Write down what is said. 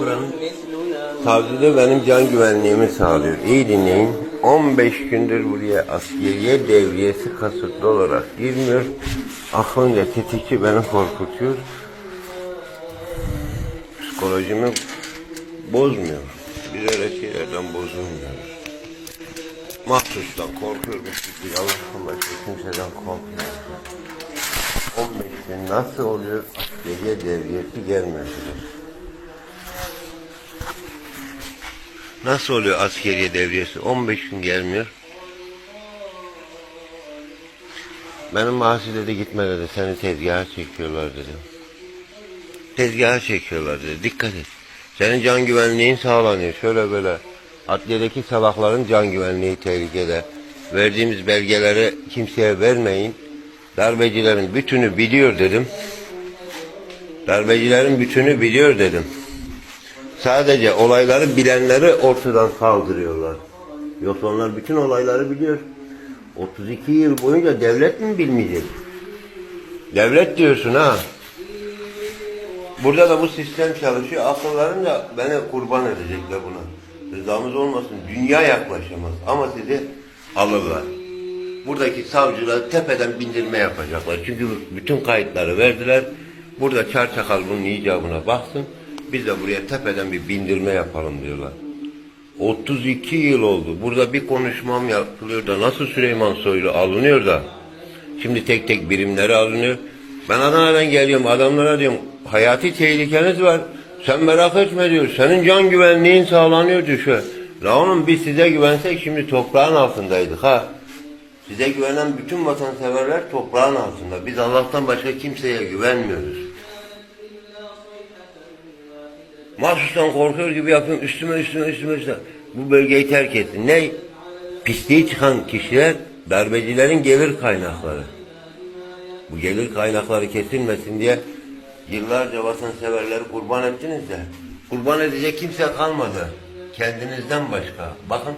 Buranın tavzide benim can güvenliğimi sağlıyor. İyi dinleyin. 15 gündür buraya askeriye devriyesi kasıtlı olarak girmiyor. Aklınca tetikçi beni korkutuyor. Psikolojimi bozmuyor. Biz öyle şeylerden bozulmuyoruz. Mahsustan korkuyormuş. Allah'tan başka kimseden korkmuyoruz. 15 gün nasıl oluyor askeriye devriyesi gelmesidir. Nasıl oluyor askeriye devriyesi? 15 gün gelmiyor. Benim mahside de gitme dedi. Seni tezgaha çekiyorlar dedi. Tezgaha çekiyorlar dedi. Dikkat et. Senin can güvenliğin sağlanıyor. Şöyle böyle. Adliyedeki sabahların can güvenliği tehlikede. Verdiğimiz belgeleri kimseye vermeyin. Darbecilerin bütünü biliyor dedim. Darbecilerin bütünü biliyor dedim. Sadece olayları bilenleri ortadan kaldırıyorlar. Yoksa onlar bütün olayları biliyor. 32 yıl boyunca devlet mi bilmeyecek? Devlet diyorsun ha. Burada da bu sistem çalışıyor. Akıllarınca beni kurban edecekler buna. Rızamız olmasın. Dünya yaklaşamaz. Ama sizi alırlar. Buradaki savcılar tepeden bindirme yapacaklar. Çünkü bütün kayıtları verdiler. Burada çarçakal bunun icabına baksın. Biz de buraya tepeden bir bindirme yapalım diyorlar. 32 yıl oldu. Burada bir konuşmam yapılıyor da nasıl Süleyman Soylu alınıyor da şimdi tek tek birimleri alınıyor. Ben Adana'dan geliyorum adamlara diyorum hayati tehlikeniz var. Sen merak etme diyor. Senin can güvenliğin sağlanıyor diyor. Şöyle. La oğlum biz size güvensek şimdi toprağın altındaydık ha. Size güvenen bütün vatanseverler toprağın altında. Biz Allah'tan başka kimseye güvenmiyoruz. Mahsustan korkuyor gibi yapıyorum. Üstüme üstüme üstüme üstüme. Bu bölgeyi terk etti. Ne? Pisliği çıkan kişiler darbecilerin gelir kaynakları. Bu gelir kaynakları kesilmesin diye yıllarca vatanseverleri kurban ettiniz de kurban edecek kimse kalmadı. Kendinizden başka. Bakın